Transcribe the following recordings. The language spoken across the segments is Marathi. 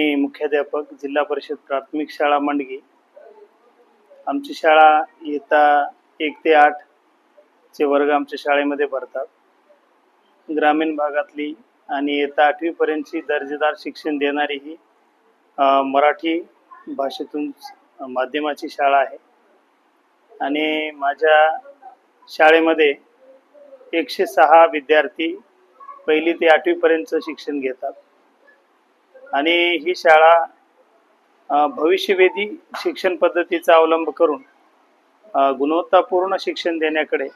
मी मुख्याध्यापक जिल्हा परिषद प्राथमिक शाळा मंडगी. आमची शाळा येता एक ते आठ चे वर्ग आमच्या शाळेमध्ये भरतात. ग्रामीण भागातली आणि येता आठवीपर्यंतची दर्जेदार शिक्षण देणारी ही मराठी भाषेतून माध्यमाची शाळा आहे. आणि माझ्या शाळेमध्ये एकशे सहा विद्यार्थी पहिली ते आठवीपर्यंतचं शिक्षण घेतात. आणि ही शाळा भविष्यवेधी शिक्षण पद्धतीचा अवलंब करून गुणवत्तापूर्ण शिक्षण देण्याकडे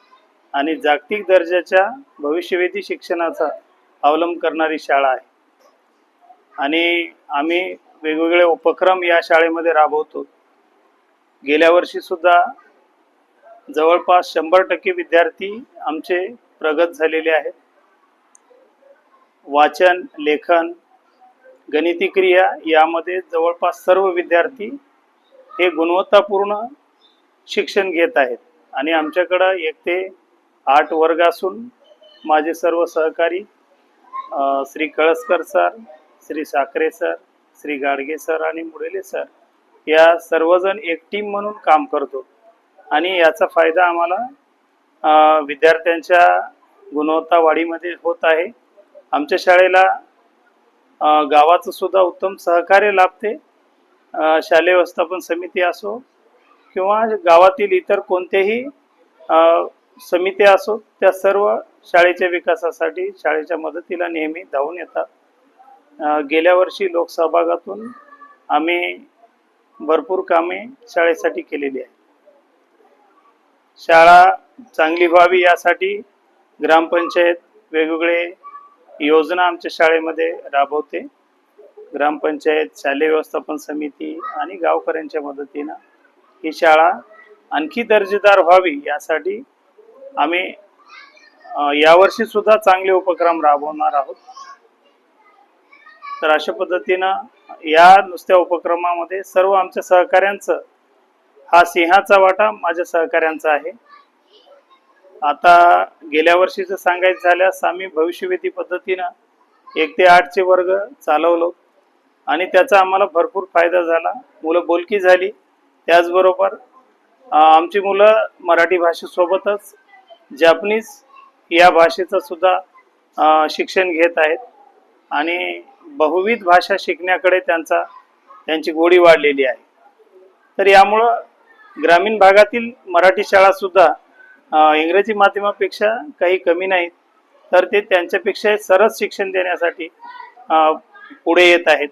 आणि जागतिक दर्जाच्या भविष्यवेधी शिक्षणाचा अवलंब करणारी शाळा आहे. आणि आम्ही वेगवेगळे उपक्रम या शाळेमध्ये राबवतो. गेल्या वर्षीसुद्धा जवळपास शंभर टक्के विद्यार्थी आमचे प्रगत झालेले आहेत. वाचन लेखन गणिती क्रिया यामध्ये जवळपास सर्व विद्यार्थी हे गुणवत्तापूर्ण शिक्षण घेत आहेत. आणि आमच्याकडं एक ते आठ वर्ग असून माझे सर्व सहकारी Shri Kalaskar sir Shri Sakhare sir Shri Gadge sir आणि मुडेले सर या सर्वजण एक टीम म्हणून काम करतो. आणि याचा फायदा आम्हाला विद्यार्थ्यांच्या गुणवत्ता वाढीमध्ये होत आहे. आमच्या शाळेला गावाचं सुद्धा उत्तम सहकार्य लाभते. शालेय व्यवस्थापन समिती असो किंवा गावातील इतर कोणतेही समिती समित्या असो त्या सर्व शाळेच्या विकासासाठी शाळेच्या मदतीला नेहमी धावून येतात. गेल्या वर्षी लोकसहभागातून आम्ही भरपूर कामे शाळेसाठी केलेली आहे शाळा चांगली व्हावी यासाठी ग्रामपंचायत वेगवेगळे योजना आमच्या शाळेमध्ये राबवते. ग्रामपंचायत शालेय व्यवस्थापन समिती आणि गावकऱ्यांच्या मदतीनं ही शाळा आणखी दर्जेदार व्हावी यासाठी आम्ही यावर्षी सुद्धा चांगले उपक्रम राबवणार आहोत. तर अशा पद्धतीनं या नुसत्या उपक्रमामध्ये सर्व आमच्या सहकाऱ्यांचं हा सिंहाचा वाटा माझ्या सहकाऱ्यांचा आहे. आता गेल्या वर्षीचं सांगायचं झाल्यास आम्ही भविष्यवेधी पद्धतीनं एक ते आठचे वर्ग चालवलो. आणि त्याचा आम्हाला भरपूर फायदा झाला. मुलं बोलकी झाली. त्याचबरोबर आमची मुलं मराठी भाषेसोबतच जॅपनीज या भाषेचं सुद्धा शिक्षण घेत आहेत. आणि बहुविध भाषा शिकण्याकडे त्यांचा त्यांची गोडी वाढलेली आहे. तर यामुळं ग्रामीण भागातील मराठी शाळासुद्धा इंग्रजी माध्यमापेक्षा काही कमी नाहीत. तर ते त्यांच्यापेक्षा सरस शिक्षण देण्यासाठी पुढे येत आहेत.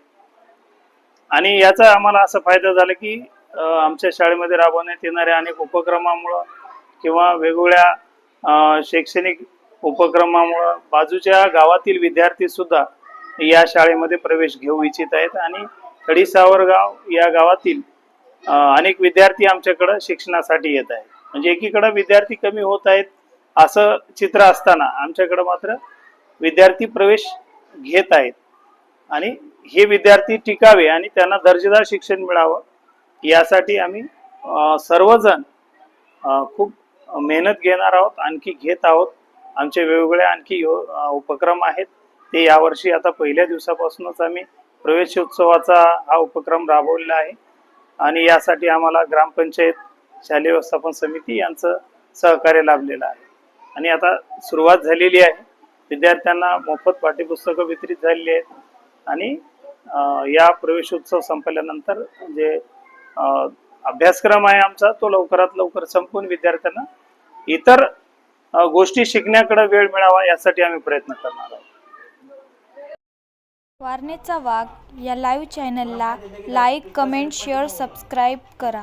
आणि याचा आम्हाला असा फायदा झाला की आमच्या शाळेमध्ये राबवण्यात येणाऱ्या अनेक उपक्रमामुळं किंवा वेगवेगळ्या शैक्षणिक उपक्रमामुळं बाजूच्या गावातील विद्यार्थी सुद्धा या शाळेमध्ये प्रवेश घेऊ इच्छित आहेत. आणि खडी सावरगाव या गावातील अनेक विद्यार्थी आमच्याकडं शिक्षणासाठी येत आहेत. म्हणजे एकीकडं विद्यार्थी कमी होत आहेत असं चित्र असताना आमच्याकडं मात्र विद्यार्थी प्रवेश घेत आहेत. आणि हे विद्यार्थी टिकावे आणि त्यांना दर्जेदार शिक्षण मिळावं यासाठी आम्ही सर्वजण खूप मेहनत घेणार आहोत आणखी घेत आहोत. आमचे वेगवेगळे आणखी यो उपक्रम आहेत. ते यावर्षी आता पहिल्या दिवसापासूनच आम्ही प्रवेशोत्सवाचा हा उपक्रम राबवलेला आहे. आणि यासाठी आम्हाला ग्रामपंचायत शालेय व्यवस्थापन समिती यांचं सहकार्य लाभलेलं आहे. आणि आता सुरुवात झालेली आहे. विद्यार्थ्यांना मोफत पाठ्यपुस्तकं वितरित झालेली आहेत. आणि या प्रवेशोत्सव संपल्यानंतर जे अभ्यासक्रम आहे आमचा तो लवकरात लवकर संपून विद्यार्थ्यांना इतर गोष्टी शिकण्याकडे वेळ मिळावा यासाठी आम्ही प्रयत्न करणार आहोत. वारणेचा वाघ या लाईव्ह चॅनलला लाईक कमेंट शेअर सबस्क्राईब करा.